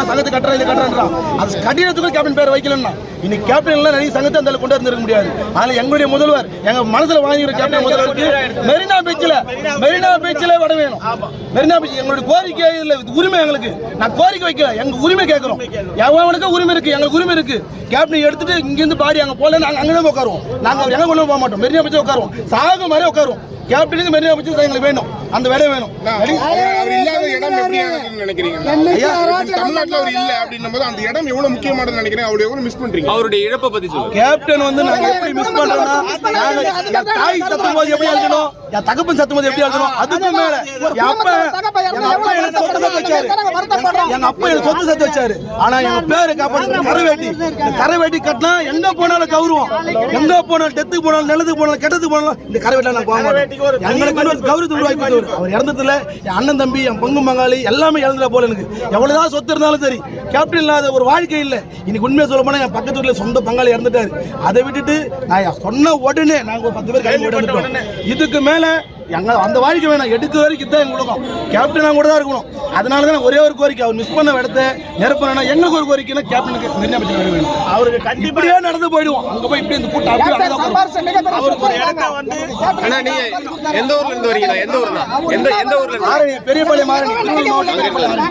கட்டுறான் சங்கத்தை கட்டுறான் இதை கட்டுறான் அது கட்டிடத்துக்கு கேப்டன் பேர் வைக்கலன்னா. இன்னைக்கு கேப்டன் எல்லாம் நிறைய சங்கத்தை அந்த கொண்டு வந்திருக்க முடியாது. ஆனால் எங்களுடைய முதல்வர் எங்க மனசுல வாங்கிற கேப்டன் முதல்வருக்கு மெரினா பீச்சில் மெரினா பீச்சில் வட வேணும். மெரினா பீச் எங்களுடைய கோரிக்கை இல்லை உரிமை எங்களுக்கு. நான் கோரிக்கை வைக்கல எங்க உரிமை கேட்கிறோம். எவனுக்கு உரிமை இருக்கு எங்களுக்கு உரிமை இருக்கு. கேப்டன் எடுத்துட்டு இங்கிருந்து பாடி அங்க போல நாங்க அங்கே உட்காருவோம். நாங்க எங்க கொண்டு போக மாட்டோம் மெரினா பீச்சில் உட்காருவோம். சாகு மாதிரி உட்காருவோம். கேப்டனுக்கு மெரினா பீச் எங்களுக்கு வேணும். அந்த வேலை வேணும். அவர் இல்லாத இடம் நினைக்கிறீங்க. ஐயா, தமிழ்நாட்டுல அவர் இல்ல அப்படின்னும் போது அந்த இடம் எவ்வளவு முக்கியமானது நினைக்கிறேன். அவருடைய எவ்வளவு மிஸ் பண்றீங்க? அவருடைய இழப்பை பத்தி சொல்லுங்க. கேப்டன் வந்து நாங்க எப்படி மிஸ் என் தாய் சத்தும் போது எப்படி அழுதணும் என் தகப்பன் சத்தும் போது எப்படி அழுதணும் அதுக்கு மேல என் அப்பா எங்க அப்பா எனக்கு சொத்து சத்து வச்சாரு. எங்க அப்பா எனக்கு சொத்து சத்து வச்சாரு. ஆனா எங்க பேரு காப்பாடு கரை வேட்டி. இந்த கரை வேட்டி கட்டினா எங்க போனாலும் கௌரவம். எங்க போனாலும் டெத்துக்கு போனாலும் நல்லதுக்கு போனாலும் கெட்டதுக்கு போனாலும் இந்த கரை வேட்டில நான் போக மாட்டேன். எங்களுக்கு கௌரவத்தை உருவாக்கி அவர் இறந்ததுல என் அண்ணன் தம்பி என் பங்கு மங்காளி எல்லாமே இழந்துட போல எனக்கு. எவ்வளவுதான் சொத்து இருந்தாலும் சரி கேப்டன் இல்லாத ஒரு வாழ்க்கை இல்லை. இன்னைக்கு உண்மையை சொல்ல போனா என் பக்கத்து வீட்டுல சொந்த பங்காளி இறந்துட்டாரு. அதை விட்டுட்டு நான் சொன்ன உடனே நாங்க ஒரு பத்து பேர் கிளம்பி ஓடி வந்துட்டோம் இதுக்கு மேல எங்க அந்த வாழ்க்கை வேணாம். எடுக்க வரைக்கும் தான் எங்க உலகம் கேப்டன் கூட தான் இருக்கணும். அதனால தான் ஒரே ஒரு கோரிக்கை. அவர் மிஸ் பண்ண இடத்த நிரப்பணும் எங்களுக்கு ஒரு கோரிக்கைனா கேப்டனுக்கு வர வேணும். அவருக்கு கண்டிப்பா நடந்து போயிடுவோம். அங்க போய் இப்படி இந்த கூட்டம். அவருக்கு ஒரு இடத்த வந்து எந்த ஊர்ல இருந்து வரீங்களா எந்த ஊர்னா எந்த எந்த ஊர்ல இருந்து மாரணி பெரியபாளையம் திருவள்ளூர் மாவட்டம் பெரியபாளையம்